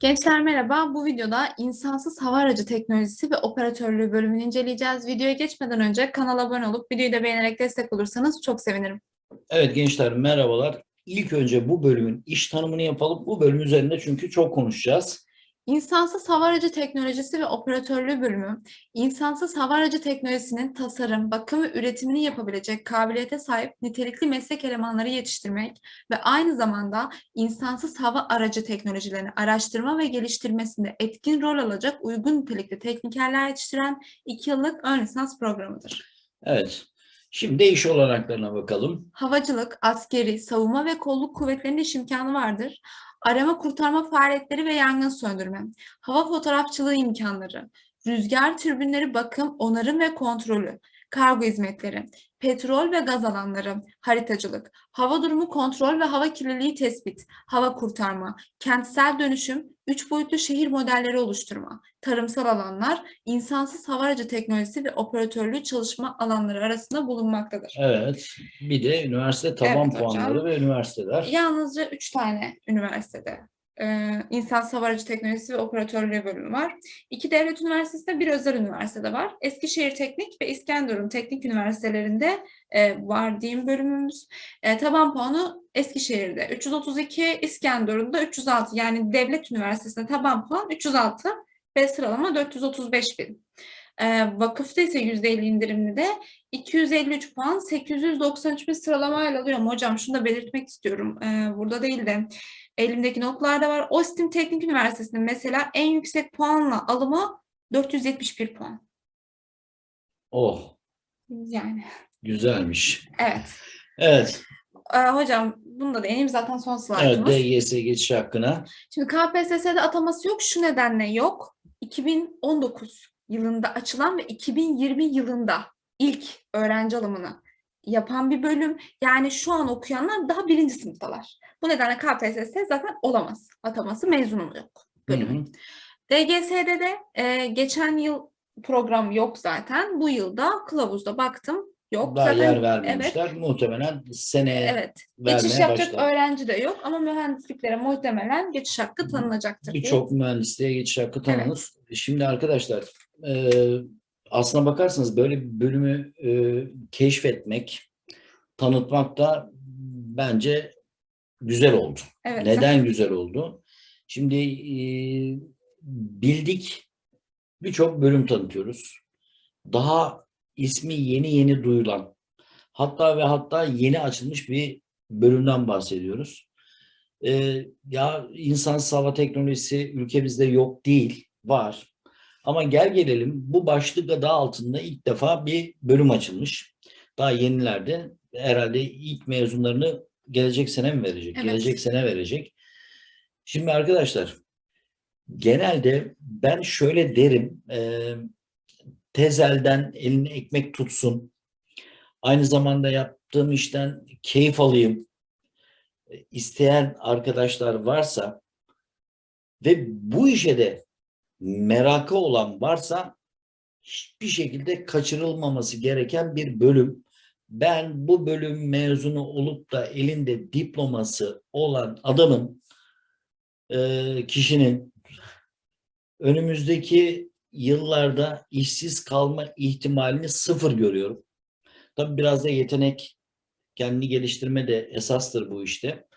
Gençler merhaba. Bu videoda insansız hava aracı teknolojisi ve operatörlüğü bölümünü inceleyeceğiz. Videoya geçmeden önce kanala abone olup videoyu da beğenerek destek olursanız çok sevinirim. Evet gençler merhabalar. İlk önce bu bölümün iş tanımını yapalım. Bu bölüm üzerinde çünkü çok konuşacağız. İnsansız hava aracı teknolojisi ve operatörlüğü bölümü, insansız hava aracı teknolojisinin tasarım, bakım ve üretimini yapabilecek kabiliyete sahip nitelikli meslek elemanları yetiştirmek ve aynı zamanda insansız hava aracı teknolojilerini araştırma ve geliştirmesinde etkin rol alacak uygun nitelikli teknikerler yetiştiren iki yıllık ön lisans programıdır. Evet. Şimdi iş olanaklarına bakalım. Havacılık, askeri, savunma ve kolluk kuvvetlerinin iş imkanı vardır. Arama kurtarma faaliyetleri ve yangın söndürme, hava fotoğrafçılığı imkanları, rüzgar türbinleri bakım, onarım ve kontrolü, kargo hizmetleri, petrol ve gaz alanları, haritacılık, hava durumu kontrol ve hava kirliliği tespit, hava kurtarma, kentsel dönüşüm, üç boyutlu şehir modelleri oluşturma, tarımsal alanlar, insansız hava aracı teknolojisi ve operatörlüğü çalışma alanları arasında bulunmaktadır. Evet. Bir de üniversite taban Evet hocam. puanları ve üniversiteler. Yalnızca üç tane üniversitede e, insansız hava aracı teknolojisi ve operatörlüğü bölümü var. İki devlet üniversitesinde, bir özel üniversitede var. Eskişehir Teknik ve İskenderun Teknik Üniversitelerinde e, var diyeyim bölümümüz. E, taban puanı Eskişehir'de 332, İskenderun'da 306. Yani devlet üniversitesinde taban puan 306 ve sıralama 435 bin. E, vakıfta ise %50 indirimli de 253 puan 893 bir sıralamayla alıyorum. Hocam şunu da belirtmek istiyorum. Ee, burada değil de elimdeki notlarda var. Ostim Teknik Üniversitesi'nin mesela en yüksek puanla alımı 471 puan. Oh, Yani güzelmiş. evet. Evet. Ee, hocam bunu da değineyim zaten son Evet, slaytımız. DGS geçiş hakkına. Şimdi KPSS'de ataması yok. Şu nedenle yok. 2019 yılında açılan ve 2020 yılında ilk öğrenci alımını yapan bir bölüm. Yani şu an okuyanlar daha birinci sınıftalar. Bu nedenle KPSS zaten olamaz. Ataması mezunum yok bölümün. hı. DGS'de de e, geçen yıl program yok zaten. Bu yılda kılavuzda baktım yok. Daha zaten, yer Evet, vermemişler. Muhtemelen seneye evet. Geçiş yapacak başlar. öğrenci de yok ama mühendisliklere muhtemelen geçiş hakkı tanınacaktır. Birçok mühendisliğe geçiş hakkı tanınır. Şimdi arkadaşlar e, aslına bakarsanız böyle bir bölümü e, keşfetmek, tanıtmak da bence güzel oldu. Evet. Neden güzel oldu? Şimdi e, bildik birçok bölüm tanıtıyoruz. Daha ismi yeni yeni duyulan hatta ve hatta yeni açılmış bir bölümden bahsediyoruz. E, ya insan hava teknolojisi ülkemizde yok değil, var. Ama gel gelelim bu başlık adı altında ilk defa bir bölüm açılmış. Daha yenilerde herhalde ilk mezunlarını gelecek sene mi verecek? Evet. Gelecek sene verecek. Şimdi arkadaşlar genelde ben şöyle derim e, tezelden eline ekmek tutsun. Aynı zamanda yaptığım işten keyif alayım. e, isteyen arkadaşlar varsa ve bu işe de merakı olan varsa hiçbir şekilde kaçırılmaması gereken bir bölüm. Ben bu bölüm mezunu olup da elinde diploması olan adamın, e, kişinin önümüzdeki yıllarda işsiz kalma ihtimalini sıfır görüyorum. Tabii biraz da yetenek, kendini geliştirme de esastır bu işte.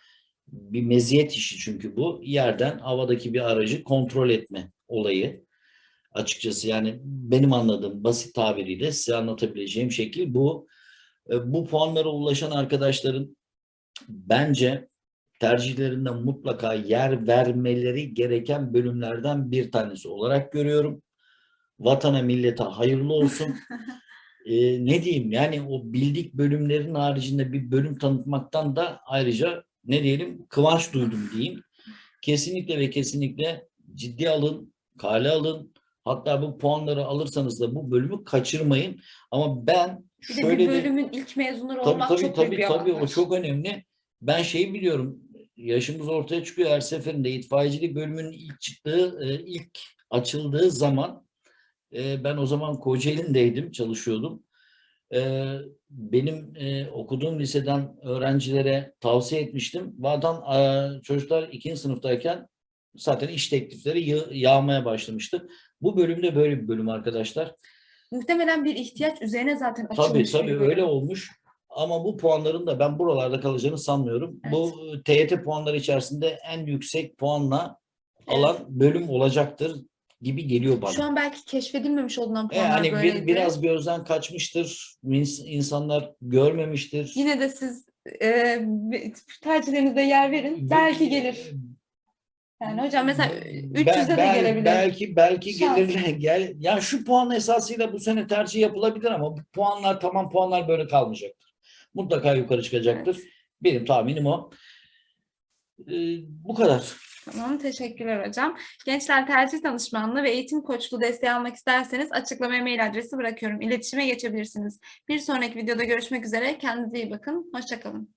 Bir meziyet işi çünkü bu. Yerden havadaki bir aracı kontrol etme olayı. Açıkçası yani benim anladığım basit tabiriyle size anlatabileceğim şekil bu. E, Bu puanlara ulaşan arkadaşların bence tercihlerinde mutlaka yer vermeleri gereken bölümlerden bir tanesi olarak görüyorum. Vatana millete hayırlı olsun. Ee, ne diyeyim yani o bildik bölümlerin haricinde bir bölüm tanıtmaktan da ayrıca ne diyelim kıvanç duydum diyeyim. Kesinlikle ve kesinlikle ciddi alın, kale alın. Hatta bu puanları alırsanız da bu bölümü kaçırmayın. Ama ben Bir de şöyle bir de- bölümün ilk mezunları Tabii olmak tabii çok tabii büyük bir tabii o çok önemli. Ben şeyi biliyorum. Yaşımız ortaya çıkıyor her seferinde. İtfaiyecilik bölümünün ilk çıktığı, e, ilk açıldığı zaman e, ben o zaman Kocaeli'ndeydim, çalışıyordum. E, Benim e, okuduğum liseden öğrencilere tavsiye etmiştim. Bu e, çocuklar ikinci sınıftayken zaten iş teklifleri yağ- yağmaya başlamıştı. Bu bölümde böyle bir bölüm arkadaşlar. Muhtemelen bir ihtiyaç üzerine zaten Tabii açılmış. tabii bölüm. öyle olmuş. Ama bu puanların da ben buralarda kalacağını sanmıyorum. Bu e, TYT puanları içerisinde en yüksek puanla alan bölüm olacaktır gibi geliyor bana. Şu an belki keşfedilmemiş olunan E, puanlar hani bir, böyleydi. biraz gözden kaçmıştır. ins- insanlar görmemiştir. Yine de siz e, bir- tercihlerinizde yer verin. Belki gelir. Yani hocam mesela Ben- 300'e de bel- gelebilir. Belki belki Şans. gelirler. Gel. Ya şu puan esasıyla bu sene tercih yapılabilir ama bu puanlar tamam puanlar böyle kalmayacaktır. Mutlaka yukarı çıkacaktır. Benim tahminim o. Ee, bu kadar. Tamam, teşekkürler hocam. Gençler tercih danışmanlığı ve eğitim koçluğu desteği almak isterseniz açıklamaya mail adresi bırakıyorum. İletişime geçebilirsiniz. Bir sonraki videoda görüşmek üzere. Kendinize iyi bakın. Hoşçakalın.